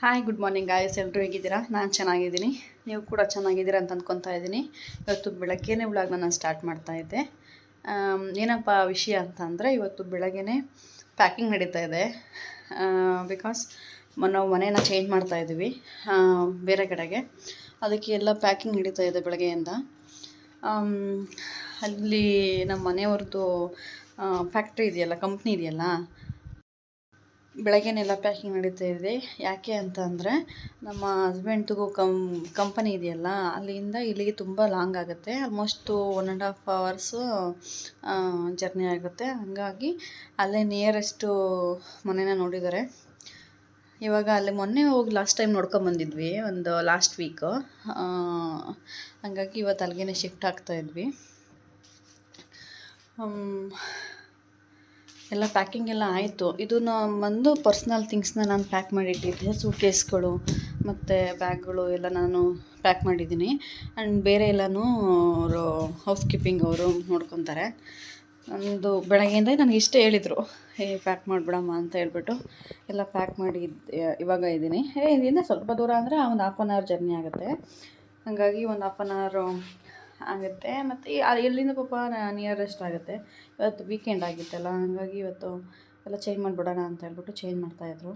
Hi good morning ಗಾಯಸ್ ಎಲ್ಲರೂ ಹೇಗಿದ್ದೀರಾ? ನಾನು ಚೆನ್ನಾಗಿದ್ದೀನಿ. ನೀವು ಕೂಡ ಚೆನ್ನಾಗಿದ್ದೀರಾ ಅಂತ ಅಂದ್ಕೊತಾ ಇದ್ದೀನಿ. ಇವತ್ತು ಬೆಳಗ್ಗೆನೇ ವ್ಲಾಗ್ನ ನಾನು ಸ್ಟಾರ್ಟ್ ಮಾಡ್ತಾ ಇದ್ದೆ. ಏನಪ್ಪ ವಿಷಯ ಅಂತ ಅಂದರೆ, ಇವತ್ತು ಬೆಳಗ್ಗೆನೇ ಪ್ಯಾಕಿಂಗ್ ನಡೀತಾ ಇದೆ. ಬಿಕಾಸ್ ನಾವು ಮನೇನ ಚೇಂಜ್ ಮಾಡ್ತಾ ಇದ್ದೀವಿ ಬೇರೆ ಕಡೆಗೆ. ಅದಕ್ಕೆ ಎಲ್ಲ ಪ್ಯಾಕಿಂಗ್ ನಡೀತಾ ಇದೆ ಬೆಳಗ್ಗೆಯಿಂದ. ಅಲ್ಲಿ ನಮ್ಮ ಮನೆಯವ್ರದ್ದು ಫ್ಯಾಕ್ಟ್ರಿ ಇದೆಯಲ್ಲ ಕಂಪ್ನಿ ಇದೆಯಲ್ಲ ಬೆಳಗ್ಗೆನೆಲ್ಲ ಪ್ಯಾಕಿಂಗ್ ನಡೀತಾ ಇದೆ. ಯಾಕೆ ಅಂತ ಅಂದರೆ ನಮ್ಮ ಹಸ್ಬೆಂಡ್ದು ಕಂ ಕಂಪನಿ ಇದೆಯಲ್ಲ ಅಲ್ಲಿಂದ ಇಲ್ಲಿಗೆ ತುಂಬ ಲಾಂಗ್ ಆಗುತ್ತೆ. Almost one and half hours journey ಆಗುತ್ತೆ. ಹಾಗಾಗಿ ಅಲ್ಲೇ ನಿಯರೆಸ್ಟು ಮನೇನ ನೋಡಿದ್ದಾರೆ. ಇವಾಗ ಅಲ್ಲಿ ಮೊನ್ನೆ ಹೋಗಿ ಲಾಸ್ಟ್ ಟೈಮ್ ನೋಡ್ಕೊಂಬಂದಿದ್ವಿ ಒಂದು ಲಾಸ್ಟ್ ವೀಕು. ಹಂಗಾಗಿ ಇವತ್ತು ಅಲ್ಲಿಗೆ ಶಿಫ್ಟ್ ಆಗ್ತಾ ಇದ್ವಿ. ಹ್ಮ್, ಎಲ್ಲ ಪ್ಯಾಕಿಂಗ್ ಎಲ್ಲ ಆಯಿತು. ಇದು ಬಂದು ಪರ್ಸ್ನಲ್ ಥಿಂಗ್ಸ್ನ ನಾನು ಪ್ಯಾಕ್ ಮಾಡಿಟ್ಟಿದ್ದೆ. ಸೂಟ್ಕೇಸ್ಗಳು ಮತ್ತು ಬ್ಯಾಗ್ಗಳು ಎಲ್ಲ ನಾನು ಪ್ಯಾಕ್ ಮಾಡಿದ್ದೀನಿ. ಆ್ಯಂಡ್ ಬೇರೆ ಎಲ್ಲನೂ ಅವರು ಹೌಸ್ ಕೀಪಿಂಗ್ ಅವರು ನೋಡ್ಕೊತಾರೆ. ನಂದು ಬೆಳಗ್ಗೆಯಿಂದ ನನಗೆ ಇಷ್ಟೇ ಹೇಳಿದರು. ಏ ಪ್ಯಾಕ್ ಮಾಡಿಬಿಡಮ್ಮ ಅಂತ ಹೇಳ್ಬಿಟ್ಟು ಎಲ್ಲ ಪ್ಯಾಕ್ ಮಾಡಿ ಇವಾಗ ಇದ್ದೀನಿ. ಏ ಇದರಿಂದ ಸ್ವಲ್ಪ ದೂರ ಅಂದರೆ ಒಂದು ಹಾಫ್ ಆನ್ ಅವರ್ ಜರ್ನಿ ಆಗುತ್ತೆ. ಹಾಗಾಗಿ ಒಂದು ಹಾಫ್ ಆನ್ ಅವರ್ ಆಗುತ್ತೆ. ಮತ್ತು ಎಲ್ಲಿಂದ ಪಾಪ ನಿಯರೆಸ್ಟ್ ಆಗುತ್ತೆ. ಇವತ್ತು ವೀಕೆಂಡ್ ಆಗಿತ್ತಲ್ಲ, ಹಾಗಾಗಿ ಇವತ್ತು ಎಲ್ಲ ಚೇಂಜ್ ಮಾಡಿಬಿಡೋಣ ಅಂತ ಹೇಳ್ಬಿಟ್ಟು ಚೇಂಜ್ ಮಾಡ್ತಾಯಿದ್ರು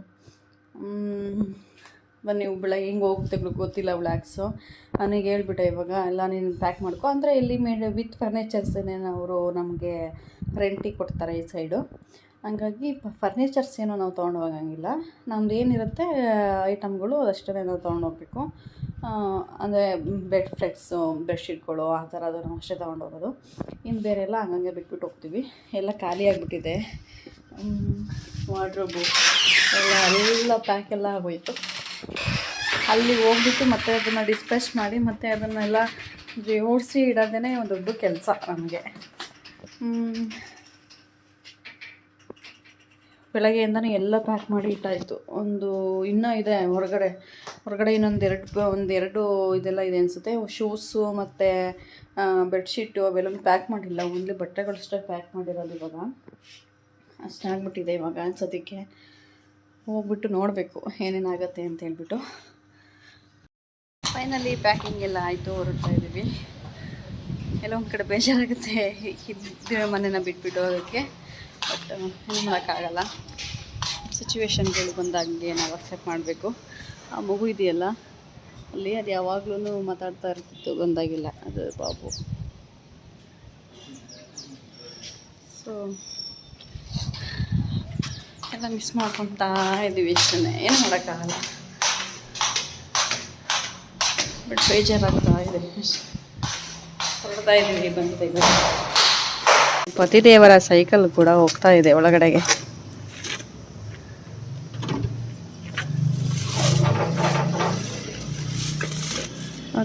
ಬನ್ನಿ ಬೆಳಗ್ಗೆ ಹೆಂಗೆ ಹೋಗುತ್ತೆ ಗೊತ್ತಿಲ್ಲ ಬ್ಲ್ಯಾಕ್ಸು ನನಗೆ ಹೇಳ್ಬಿಟ್ಟೆ ಇವಾಗ, ಎಲ್ಲ ನೀನು ಪ್ಯಾಕ್ ಮಾಡ್ಕೊ. ಅಂದರೆ ಇಲ್ಲಿ ಮೇಡ್ ವಿತ್ ಫರ್ನಿಚರ್ಸನ್ನೇ ಅವರು ನಮಗೆ ರೆಂಟಿಗೆ ಕೊಡ್ತಾರೆ ಈ ಸೈಡು ಹಂಗಾಗಿ ಫರ್ನಿಚರ್ಸ್ ಏನೋ ನಾವು ತೊಗೊಂಡು ಹೋಗಂಗಿಲ್ಲ ನಮ್ದು ಏನಿರುತ್ತೆ ಐಟಮ್ಗಳು ಅಷ್ಟೇ ನಾವು ತೊಗೊಂಡು ಹೋಗ್ಬೇಕು ಅಂದರೆ ಬೆಡ್ ಫ್ಲೆಟ್ಸು ಬೆಡ್ಶೀಟ್ಗಳು ಆ ಥರ ಅದನ್ನು ಅಷ್ಟೇ ತೊಗೊಂಡು ಹೋಗೋದು ಇನ್ನು ಬೇರೆ ಎಲ್ಲ ಹಂಗಂಗೆ ಬಿಟ್ಬಿಟ್ಟು ಹೋಗ್ತೀವಿ. ಎಲ್ಲ ಖಾಲಿ ಆಗಿಬಿಟ್ಟಿದೆ. ವಾರ್ಡ್ರೋಬು ಎಲ್ಲ ಎಲ್ಲ ಪ್ಯಾಕ್ ಎಲ್ಲ ಆಗೋಯ್ತು. ಅಲ್ಲಿ ಹೋಗ್ಬಿಟ್ಟು ಮತ್ತೆ ಅದನ್ನು ಡಿಸ್ಪ್ಯಾಚ್ ಮಾಡಿ, ಮತ್ತೆ ಅದನ್ನೆಲ್ಲ ಜೋಡಿಸಿ ಇಡೋದೇ ಒಂದು ದೊಡ್ಡ ಕೆಲಸ ನಮಗೆ. ಬೆಳಗ್ಗೆಯಿಂದನೇ ಎಲ್ಲ ಪ್ಯಾಕ್ ಮಾಡಿ ಇಟ್ಟಾಯಿತು. ಒಂದು ಇನ್ನೂ ಇದೆ ಹೊರಗಡೆ. ಹೊರಗಡೆ ಇನ್ನೊಂದು ಎರಡು, ಒಂದು ಎರಡು ಇದೆಲ್ಲ ಇದೆ ಅನಿಸುತ್ತೆ. ಶೂಸು ಮತ್ತು ಬೆಡ್ಶೀಟು ಅವೆಲ್ಲ ಪ್ಯಾಕ್ ಮಾಡಿಲ್ಲ. ಓನ್ಲಿ ಬಟ್ಟೆಗಳಷ್ಟೇ ಪ್ಯಾಕ್ ಮಾಡಿರೋದು ಇವಾಗ. ಅಷ್ಟಾಗ್ಬಿಟ್ಟಿದೆ ಇವಾಗ ಅನ್ಸೋದಕ್ಕೆ ಹೋಗ್ಬಿಟ್ಟು ನೋಡಬೇಕು ಏನೇನಾಗತ್ತೆ ಅಂತ ಹೇಳ್ಬಿಟ್ಟು. ಫೈನಲಿ ಪ್ಯಾಕಿಂಗ್ ಎಲ್ಲ ಆಯಿತು, ಹೊರಡ್ತಾ ಇದ್ದೀವಿ. ಎಲ್ಲ ಒಂದು ಕಡೆ ಬೇಜಾರಾಗುತ್ತೆ. ಮನೆನ ಬಿಟ್ಬಿಟ್ಟು ಅದಕ್ಕೆ ಬಟ್ ಏನು ಮಾಡೋಕ್ಕಾಗಲ್ಲ. ಸಿಚುವೇಶನ್ಗಳು ಬಂದಾಗೆ ನಾವು ಅಕ್ಸೆಪ್ಟ್ ಮಾಡಬೇಕು. ಆ ಮಗು ಇದೆಯಲ್ಲ, ಅಲ್ಲಿ ಅದು ಯಾವಾಗಲೂ ಮಾತಾಡ್ತಾ ಇರ್ತಿತ್ತು, ಬಂದಾಗಿಲ್ಲ. ಅದು ಬಾಬು. ಸೊ ಎಲ್ಲ ಮಿಸ್ ಮಾಡ್ಕೊತಾ ಇದ್ದೀವಿ ಇಷ್ಟೇ ಏನು ಮಾಡೋಕ್ಕಾಗಲ್ಲ. ಬಟ್ ಬೇಜಾರಾಗ್ತಾ ಇದೆ. ಹೊರಡ್ತಾ ಇದ್ದೀವಿ ಬಂದ ಈಗ. ಪತಿದೇವರ ಸೈಕಲ್ ಕೂಡ ಹೋಗ್ತಾ ಇದೆ ಒಳಗಡೆಗೆ.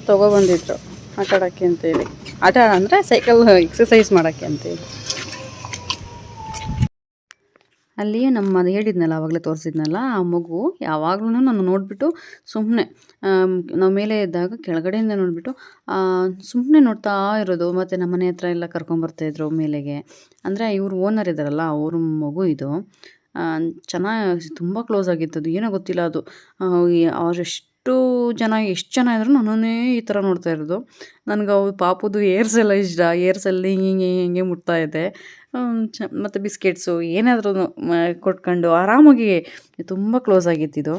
ತೊಗೊಬಂದಿದ್ರು ಆಟ ಆಡೋಕ್ಕೆ ಅಂತೇಳಿ. ಆಟ ಅಂದ್ರೆ ಸೈಕಲ್ ಎಕ್ಸಸೈಸ್ ಮಾಡೋಕ್ಕೆ ಅಂತೇಳಿ. ಅಲ್ಲಿ ನಮ್ಮ ಹೇಳಿದ್ನಲ್ಲ ಆವಾಗಲೇ ತೋರಿಸಿದ್ನಲ್ಲ, ಆ ಮಗು ಯಾವಾಗಲೂ ನಾನು ನೋಡಿಬಿಟ್ಟು ಸುಮ್ಮನೆ ನಾವು ಮೇಲೆ ಇದ್ದಾಗ ಕೆಳಗಡೆಯಿಂದ ನೋಡಿಬಿಟ್ಟು ಸುಮ್ಮನೆ ನೋಡ್ತಾ ಇರೋದು. ಮತ್ತು ನಮ್ಮ ಮನೆ ಹತ್ರ ಎಲ್ಲ ಕರ್ಕೊಂಬರ್ತಾಯಿದ್ರು ಮೇಲೆಗೆ. ಅಂದರೆ ಇವರು ಓನರ್ ಇದ್ದಾರಲ್ಲ ಅವ್ರ ಮಗು ಇದು. ಚೆನ್ನಾಗಿ, ತುಂಬ ಕ್ಲೋಸ್ ಆಗಿತ್ತು ಅದು. ಏನೋ ಗೊತ್ತಿಲ್ಲ ಅದು. ಅವರೆಷ್ಟು ಜನ, ಎಷ್ಟು ಜನ ಇದ್ರು ನನ್ನೇ ಈ ಥರ ನೋಡ್ತಾ ಇರೋದು. ನನಗೆ ಅವ್ರ ಪಾಪದ್ದು ಏರ್ಸ್ ಎಲ್ಲ ಇಷ್ಟ ಏರ್ಸಲ್ಲಿ ಹಿಂಗೆ ಹಿಂಗೆ ಹಿಂಗೆ ಮುಟ್ತಾ ಇದೆ. ಚ, ಮತ್ತು ಬಿಸ್ಕೆಟ್ಸು ಏನಾದ್ರೂ ಕೊಟ್ಕೊಂಡು ಆರಾಮಾಗಿ ತುಂಬ ಕ್ಲೋಸ್ ಆಗಿತ್ತಿದು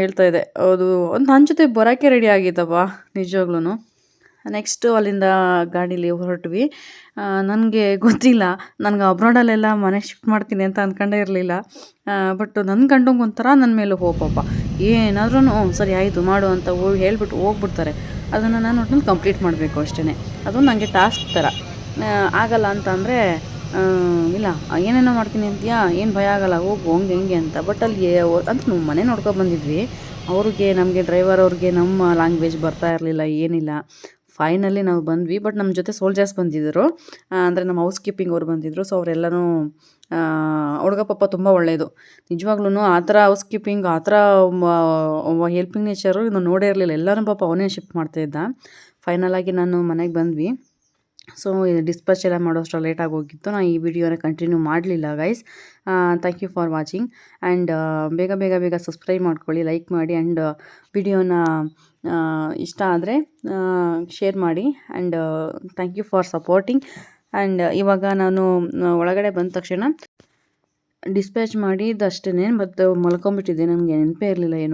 ಹೇಳ್ತಾ ಇದೆ ಅದು ಒಂದು ನನ್ನ ಜೊತೆ ಬರೋಕ್ಕೆ ರೆಡಿ ಆಗಿತ್ತಪ್ಪ ನಿಜವಾಗ್ಲೂ ನೆಕ್ಸ್ಟು ಅಲ್ಲಿಂದ ಗಾಡೀಲಿ ಹೊರಟ್ವಿ. ನನಗೆ ಗೊತ್ತಿಲ್ಲ, ನನಗೆ ಅಬ್ರಾಡಲ್ಲೆಲ್ಲ ಮನೆ ಶಿಫ್ಟ್ ಮಾಡ್ತೀನಿ ಅಂತ ಅಂದ್ಕೊಂಡೇ ಇರಲಿಲ್ಲ. ಬಟ್ ನನ್ನ ಗಂಡಂಗೆ ಒಂಥರ ನನ್ನ ಮೇಲೆ ಹೋಗಪ್ಪ ಏನಾದ್ರೂ ಸರಿ ಆಯಿತು ಮಾಡು ಅಂತ ಹೋಗಿ ಹೇಳ್ಬಿಟ್ಟು ಹೋಗ್ಬಿಡ್ತಾರೆ. ಅದನ್ನು ನಾನು ಒಟ್ಟಿನಲ್ಲಿ ಕಂಪ್ಲೀಟ್ ಮಾಡಬೇಕು ಅಷ್ಟೇ ಅದು ನನಗೆ ಟಾಸ್ಕ್ ಥರ. ಆಗಲ್ಲ ಅಂತ ಅಂದರೆ ಇಲ್ಲ, ಏನೇನೋ ಮಾಡ್ತೀನಿ ಅಂತೀಯಾ? ಏನು ಭಯ ಆಗಲ್ಲ, ಹೋಗು, ಹಂಗೆ, ಹೆಂಗೆ ಅಂತ. ಬಟ್ ಅಲ್ಲಿ ಅಂತ ನಮ್ಮ ಮನೆ ನೋಡ್ಕೊ ಬಂದಿದ್ವಿ. ಅವ್ರಿಗೆ, ನಮಗೆ ಡ್ರೈವರ್ ಅವ್ರಿಗೆ ನಮ್ಮ ಲ್ಯಾಂಗ್ವೇಜ್ ಬರ್ತಾ ಇರಲಿಲ್ಲ, ಏನಿಲ್ಲ. ಫೈನಲಿ ನಾವು ಬಂದ್ವಿ ಬಟ್ ನಮ್ಮ ಜೊತೆ ಸೋಲ್ಜರ್ಸ್ ಬಂದಿದ್ದರು ಅಂದರೆ ನಮ್ಮ ಹೌಸ್ ಕೀಪಿಂಗ್ ಅವ್ರು ಬಂದಿದ್ದರು ಸೊ ಅವರೆಲ್ಲನೂ ಹುಡುಗ ಪಾಪ ತುಂಬ ಒಳ್ಳೆಯದು ನಿಜವಾಗ್ಲೂ ಆ ಥರ ಹೌಸ್ ಕೀಪಿಂಗ್ ಆ ಥರ ಹೆಲ್ಪಿಂಗ್ ನೇಚರು ನಾನು ನೋಡೇ ಇರಲಿಲ್ಲ. ಎಲ್ಲರೂ ಪಾಪ ಅವನೇ ಶಿಫ್ಟ್ ಮಾಡ್ತಾಯಿದ್ದ ಫೈನಲಾಗಿ ನಾನು ಮನೆಗೆ ಬಂದ್ವಿ. ಸೊ ಡಿಸ್ಪಚ್ ಎಲ್ಲ ಮಾಡೋಷ್ಟು ಲೇಟಾಗಿ ಹೋಗಿತ್ತು. ನಾನು ಈ ವಿಡಿಯೋನ ಕಂಟಿನ್ಯೂ ಮಾಡಲಿಲ್ಲ guys thank you for watching and ಬೇಗ ಬೇಗ ಬೇಗ ಸಬ್ಸ್ಕ್ರೈಬ್ ಮಾಡ್ಕೊಳ್ಳಿ ಲೈಕ್ ಮಾಡಿ ಆ್ಯಂಡ್ ವಿಡಿಯೋನ ಇಷ್ಟ ಆದರೆ ಶೇರ್ ಮಾಡಿ and thank you for supporting and ಇವಾಗ ನಾನು ಒಳಗಡೆ ಬಂದ ತಕ್ಷಣ ಡಿಸ್ಪ್ಯಾಚ್ ಮಾಡಿದಷ್ಟೇ ಮತ್ತು ಮಲ್ಕೊಂಬಿಟ್ಟಿದ್ದೆ ನನಗೆ ನೆನಪೇ ಇರಲಿಲ್ಲ ಏನು